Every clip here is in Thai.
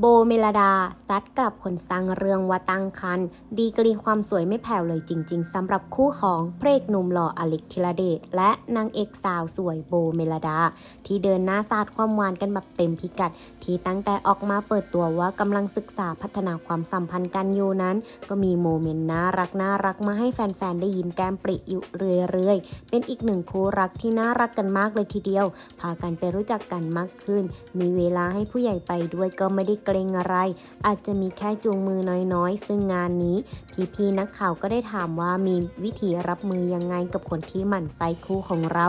โบเมลดาซัดกลับคนสร้างเรื่องว่าตั้งคัน ดีกรีความสวยไม่แผ่วเลยจริง ๆสำหรับคู่ของพระเอกหนุ่มหล่ออเล็กธีรเดชและนางเอกสาวสวยโบเมลดา ที่เดินหน้าสาดความหวานกันแบบเต็มพิกัด ที่ตั้งแต่ออกมาเปิดตัวว่ากำลังศึกษาพัฒนาความสัมพันธ์กันอยู่นั้น ก็มีโมเมนต์น่ารักน่ารักมาให้แฟนๆได้ยิ้มแก้มปริอยู่เรื่อยๆ เป็นอีกหนึ่งคู่รักที่น่ารักกันมากเลยทีเดียว พากันไปรู้จักกันมากขึ้น มีเวลาให้ผู้ใหญ่ไปด้วยก็ไม่ได้เกรงอะไร อาจจะมีแค่จูงมือน้อยๆ ซึ่งงานนี้พี่ๆนักข่าวก็ได้ถามว่ามีวิธีรับมือยังไงกับคนที่หมั่นไส้คู่ของเรา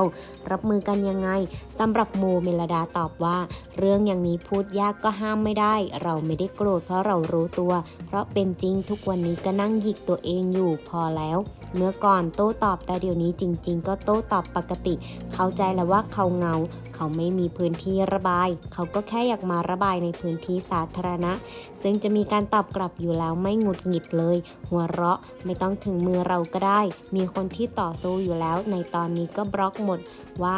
รับมือกันยังไงสำหรับโมเมลดาตอบว่า เรื่องอย่างนี้พูดยากก็ห้ามไม่ได้ เราไม่ได้โกรธเพราะเรารู้ตัว เพราะเป็นจริงทุกวันนี้ก็นั่งหยิกตัวเองอยู่พอแล้วเมื่อก่อนโต้ตอบแต่เดี๋ยวนี้จริง ๆ ก็โต้ตอบปกติ เข้าใจแล้วว่าเขาเงา เขาไม่มีพื้นที่ระบาย เขาก็แค่อยากมาระบายในพื้นที่สาธารณะ ซึ่งจะมีการตอบกลับอยู่แล้วไม่หงุดหงิดเลย หัวเราะไม่ต้องถึงมือเราก็ได้ มีคนที่ต่อสู้อยู่แล้ว ในตอนนี้ก็บล็อกหมดว่า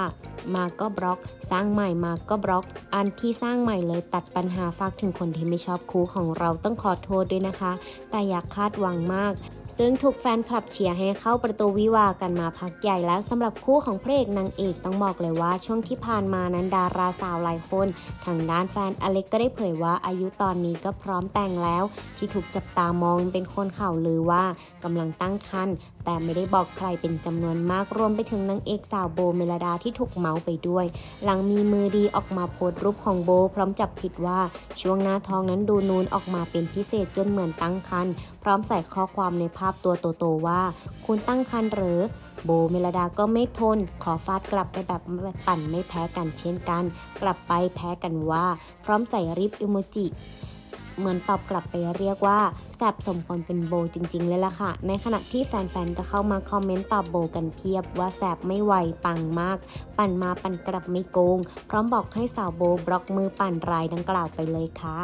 มาก็บล็อก สร้างใหม่มาก็บล็อก อันที่สร้างใหม่เลยตัดปัญหาฝากถึงคนที่ไม่ชอบคู่ของเราต้องขอโทษด้วยนะคะ แต่อยากคาดหวังมาก ซึ่งถูกแฟนคลับเชียร์ให้เข้าประตูวิวากันมาพักใหญ่แล้วสำหรับคู่ของพระเอกนางเอกต้องบอกเลยว่าช่วงที่ผ่านมานั้นดาราสาวหลายคน ทางด้านแฟนอเล็กก็ได้เผยว่าอายุตอนนี้ก็พร้อมแต่งแล้ว ที่ถูกจับตามองเป็นคนข่าวลือว่ากำลังตั้งครรภ์แต่ไม่ได้บอกใครเป็นจำนวนมากรวมไปถึงนางเอกสาวโบเมลดาที่ถูกเมาส์ไปด้วย หลังมีมือดีออกมาโพสต์รูปของโบ พร้อมจับผิดว่าช่วงหน้าท้องนั้นดูนูนออกมาเป็นพิเศษจนเหมือนตั้งครรภ์พร้อมใส่ข้อความในภาพตัวโตๆว่าคุณตั้งครรภ์หรือ โบเมลดาก็ไม่ทน ขอฟาดกลับไปแบบปั่นไม่แพ้กันเช่นกัน กลับไปแพ้กันว่า พร้อมใส่ริบอิโมจิเหมือนตอบกลับไปเรียกว่าแซบสมควรเป็นโบจริง ๆ เลยล่ะค่ะ ในขณะที่แฟน ๆ ก็เข้ามาคอมเมนต์ตอบโบกันเพียบว่าแซบไม่ไหวปังมาก ปั่นมาปั่นกลับไม่โกง พร้อมบอกให้สาวโบบล็อกมือปั่นรายดังกล่าวไปเลยค่ะ